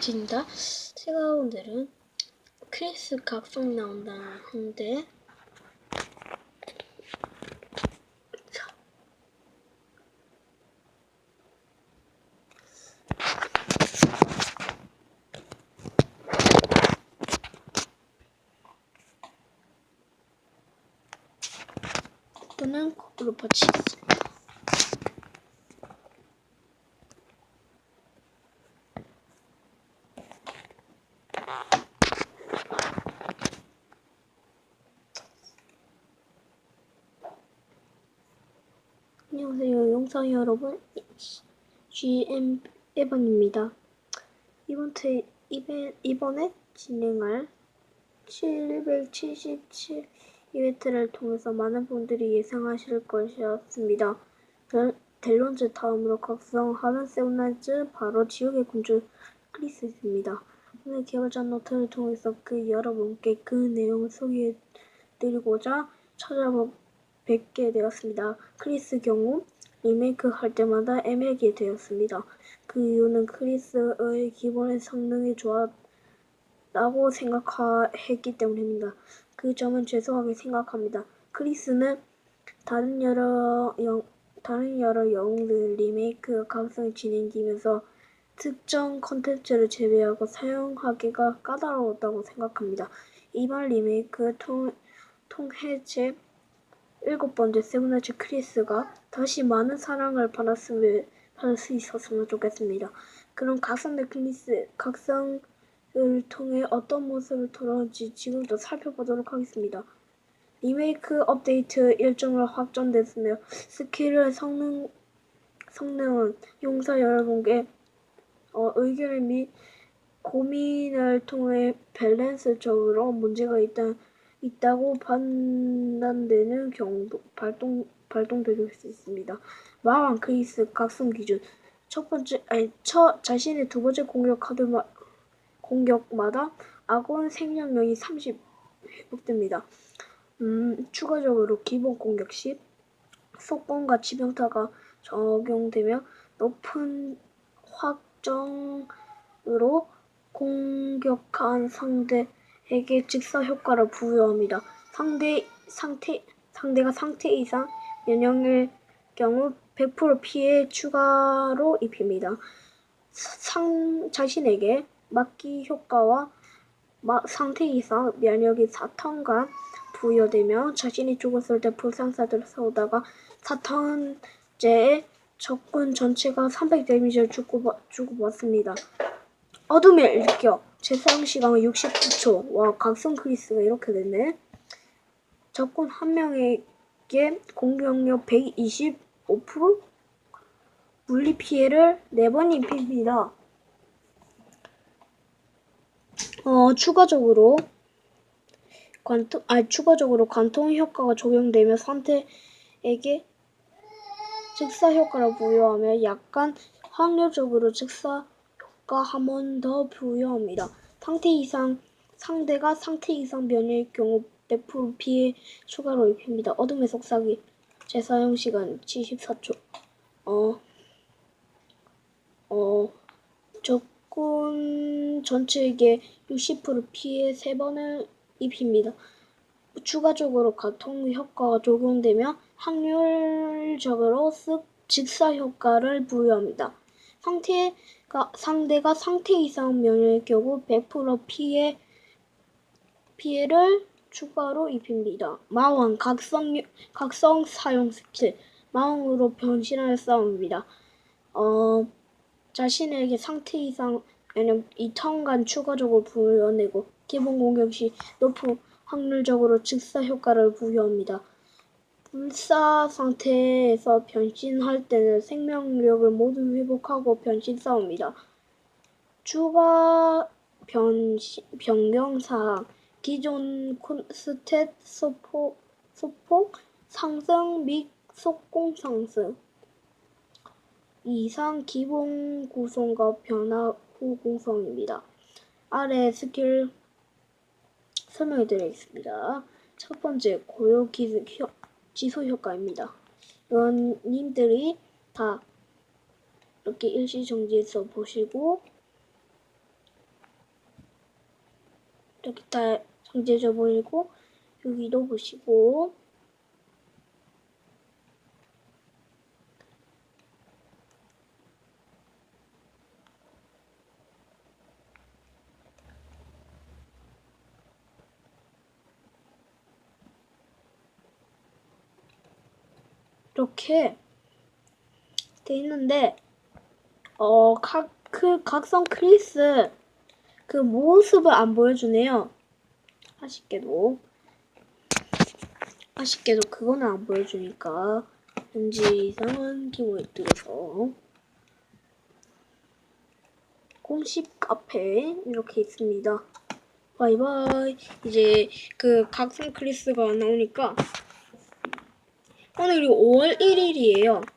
진다. 제가 오늘은 크리스 각성 나온다 하는데 자. 또는 거꾸로 받치겠습니다. 영상 여러분. GM 에반입니다. 이번 트 이번 이번에 진행할 777 이벤트를 통해서 많은 분들이 예상하실 것이었습니다. 델- 델론즈 다음으로 각성하는 세븐나이츠 바로 지옥의 군주 크리스입니다. 오늘 개발자 노트를 통해서 그 여러분께 그 내용을 소개해드리고자 찾아보 뵙게 되었습니다. 크리스 경우 리메이크 할 때마다 애매하게 되었습니다. 그 이유는 크리스의 기본의 성능이 좋았다고 생각했기 때문입니다. 그 점은 죄송하게 생각합니다. 크리스는 다른 여러 영, 다른 여러 영웅들 리메이크 각성 진행되면서 특정 컨텐츠를 제외하고 사용하기가 까다로웠다고 생각합니다. 이번 리메이크 통, 통해제 일곱 번째 세븐나치 크리스가 다시 많은 사랑을 받았으면 받을 수 있었으면 좋겠습니다. 그럼 각성된 크리스 각성을 통해 어떤 모습을 돌아올지 지금부터 살펴보도록 하겠습니다. 리메이크 업데이트 일정으로 확정됐으며 스킬의 성능 성능은 용사 여러분께 어, 의견을 및 고민을 통해 밸런스적으로 문제가 있다, 있다고 판단되는 경우도 발동, 발동될 수 있습니다. 마왕 크리스 각성 기준 첫 번째 아니 첫 자신의 두 번째 공격 카드마 공격마다 아군 생명력이 30 회복됩니다. 음, 추가적으로 기본 공격 시 속공과 지병타가 적용되며 높은 확정으로 공격한 상대 에게 직사 효과를 부여합니다. 상대 상태 상대가 상태 이상 면역일 경우 100% 피해 추가로 입힙니다. 상 자신에게 막기 효과와 마, 상태 이상 면역이 4턴간 부여되며 자신이 죽었을 때 불상사들을 싸우다가 4턴째에 적군 전체가 300 데미지를 주고, 주고받습니다. 어둠의 일격 재사용 시간은 69초? 와 각성 크리스가 이렇게 됐네. 적군 한 명에게 공격력 125% 물리 피해를 4번 입힙니다. 어, 추가적으로 관통, 아, 추가적으로 관통 효과가 적용되며 상태에게 즉사 효과를 부여하며 약간 확률적으로 즉사 효과 한번 더 부여합니다. 상태 이상 상대가 상태 이상 면역일 경우 100% 피해 추가로 입힙니다. 어둠의 속삭이 재사용 시간 74초. 어, 어, 적군 전체에게 60% 피해 3번을 입힙니다. 추가적으로 가통 효과가 적용되며 확률적으로 쓱 직사 효과를 부여합니다. 상태가 상대가 상태 이상 면역일 경우 100% 피해 피해를 추가로 입힙니다. 마왕 각성 각성 사용 스킬 마왕으로 변신하는 싸움입니다. 어 자신에게 상태 이상 면역 2턴간 추가적으로 부여내고 기본 공격 시 높은 확률적으로 즉사 효과를 부여합니다. 불사 상태에서 변신할 때는 생명력을 모두 회복하고 변신 싸웁니다. 추가 변신, 변경사항 기존 콘- 스탯 소폭, 소폭 상승 및 속공 상승 이상 기본 구성과 변화 후 구성입니다. 아래 스킬 설명해 드리겠습니다. 첫 번째 고요 기술 지소 효과입니다. 의원님들이 다 이렇게 일시 정지해서 보시고 이렇게 다 정지해서 보이고 여기도 보시고 이렇게 돼 있는데 어, 각, 그 각성 크리스 그 모습을 안 보여주네요. 아쉽게도. 아쉽게도 그거는 안 보여주니까 왠지 이상한 기분이 들어서 공식 카페 이렇게 있습니다. 바이바이. 이제 그 각성 크리스가 나오니까 오늘이 5월 1일이에요.